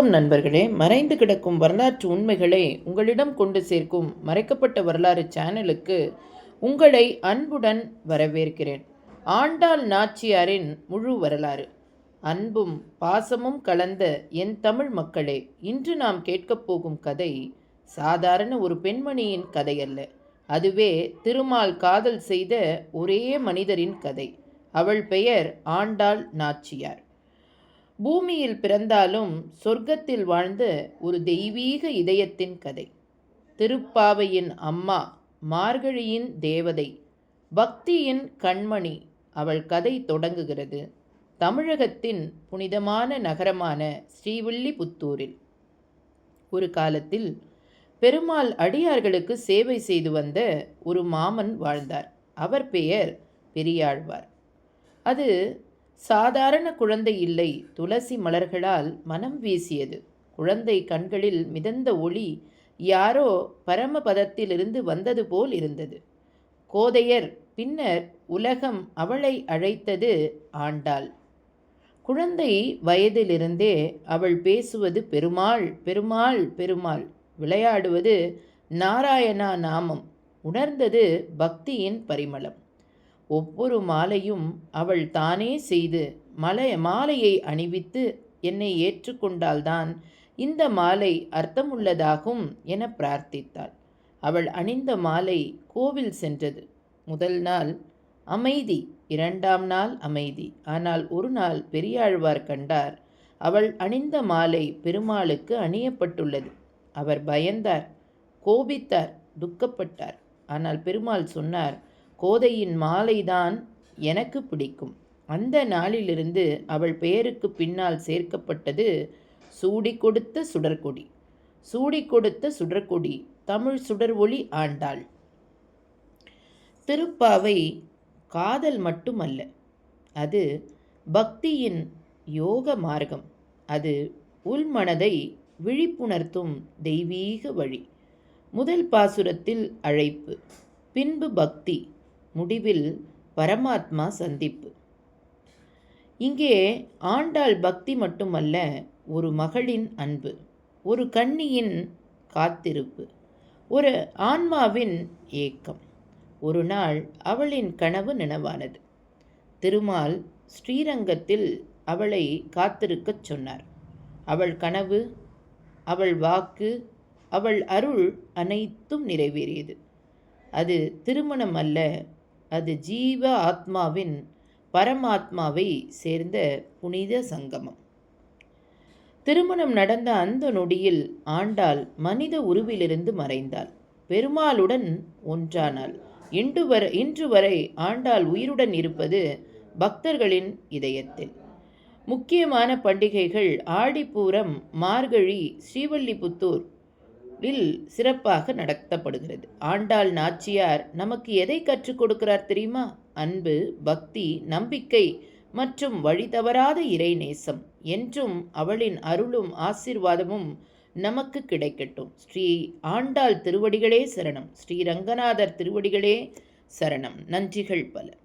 வணக்கம் நண்பர்களே. மறைந்து கிடக்கும் வரலாற்று உண்மைகளை உங்களிடம் கொண்டு சேர்க்கும் மறைக்கப்பட்ட வரலாறு சேனலுக்கு உங்களை அன்புடன் வரவேற்கிறேன். ஆண்டாள் நாச்சியாரின் முழு வரலாறு. அன்பும் பாசமும் கலந்த என் தமிழ் மக்களே இன்று நாம் கேட்கப் போகும் கதை சாதாரண ஒரு பெண்மணியின் கதை அல்ல. அதுவே திருமால் காதல் செய்த ஒரே மனிதரின் கதை. அவள் பெயர் ஆண்டாள் நாச்சியார். பூமியில் பிறந்தாலும் சொர்க்கத்தில் வாழ்ந்த ஒரு தெய்வீக இதயத்தின் கதை. திருப்பாவையின் அம்மா மார்கழியின் தேவதை பக்தியின் கண்மணி அவள் கதை தொடங்குகிறது தமிழகத்தின் புனிதமான நகரமான ஸ்ரீவில்லிபுத்தூரில். ஒரு காலத்தில் பெருமாள் அடியார்களுக்கு சேவை செய்து வந்த ஒரு மாமன் வாழ்ந்தார். அவர் பெயர் பெரியாழ்வார். அது சாதாரண குழந்தை இல்லை. துளசி மலர்களால் மனம் வீசியது. குழந்தை கண்களில் மிதந்த ஒளி யாரோ பரமபதத்திலிருந்து வந்தது போல் இருந்தது. கோதையர் பின்னர் உலகம் அவளை அழைத்தது ஆண்டாள். குழந்தை வயதிலிருந்தே அவள் பேசுவது பெருமாள் பெருமாள் பெருமாள். விளையாடுவது நாராயணா நாமம். உணர்ந்தது பக்தியின் பரிமளம். ஒவ்வொரு மாலையும் அவள் தானே செய்து மலை மாலையை அணிவித்து என்னை ஏற்றுக்கொண்டால்தான் இந்த மாலை அர்த்தமுள்ளதாகும் என பிரார்த்தித்தாள். அவள் அணிந்த மாலை கோவில் சென்றது. முதல் நாள் அமைதி இரண்டாம் நாள் அமைதி. ஆனால் ஒரு நாள் பெரியாழ்வார் கண்டார். அவள் அணிந்த மாலை பெருமாளுக்கு அணியப்பட்டுள்ளது. அவர் பயந்தார் கோபித்தார் துக்கப்பட்டார். ஆனால் பெருமாள் சொன்னார் கோதையின் மாலைதான் எனக்கு பிடிக்கும். அந்த நாளிலிருந்து அவள் பெயருக்கு பின்னால் சேர்க்கப்பட்டது சூடி கொடுத்த சுடர்கொடி சூடி கொடுத்த சுடர்கொடி தமிழ் சுடர் ஒளி ஆண்டாள். திருப்பாவை காதல் மட்டுமல்ல அது பக்தியின் யோக மார்க்கம். அது உள்மனதை விழிப்புணர்த்தும் தெய்வீக வழி. முதல் பாசுரத்தில் அழைப்பு பின்பு பக்தி. முடிவில் பரமாத்மா சந்திப்பு. இங்கே ஆண்டாள் பக்தி மட்டுமல்ல ஒரு மகளின் அன்பு ஒரு கண்ணியின் காத்திருப்பு ஒரு ஆன்மாவின் ஏக்கம். ஒரு நாள் அவளின் கனவு நினைவானது. திருமால் ஸ்ரீரங்கத்தில் அவளை காத்திருக்கச் சொன்னார். அவள் கனவு அவள் வாக்கு அவள் அருள் அனைத்தும் நிறைவேறியது. அது திருமணம் அல்ல அது ஜீவ ஆத்மாவின் பரமாத்மாவை சேர்ந்த புனித சங்கமம். திருமணம் நடந்த அந்த நொடியில் ஆண்டாள் மனித உருவிலிருந்து மறைந்தாள். பெருமாளுடன் ஒன்றானாள். இன்று வரை இன்று வரை ஆண்டாள் உயிருடன் இருப்பது பக்தர்களின் இதயத்தில். முக்கியமான பண்டிகைகள் ஆடிப்பூரம் மார்கழி ஸ்ரீவல்லிபுத்தூர் இல் சிறப்பாக நடத்தப்படுகிறது. ஆண்டாள் நாச்சியார் நமக்கு எதை கற்றுக் கொடுக்கிறார் தெரியுமா? அன்பு பக்தி நம்பிக்கை மற்றும் வழி தவறாத இறைநேசம் என்றும் அவளின் அருளும் ஆசிர்வாதமும் நமக்கு கிடைக்கட்டும். ஸ்ரீ ஆண்டாள் திருவடிகளே சரணம். ஸ்ரீ ரங்கநாதர் திருவடிகளே சரணம். நன்றிகள் பல.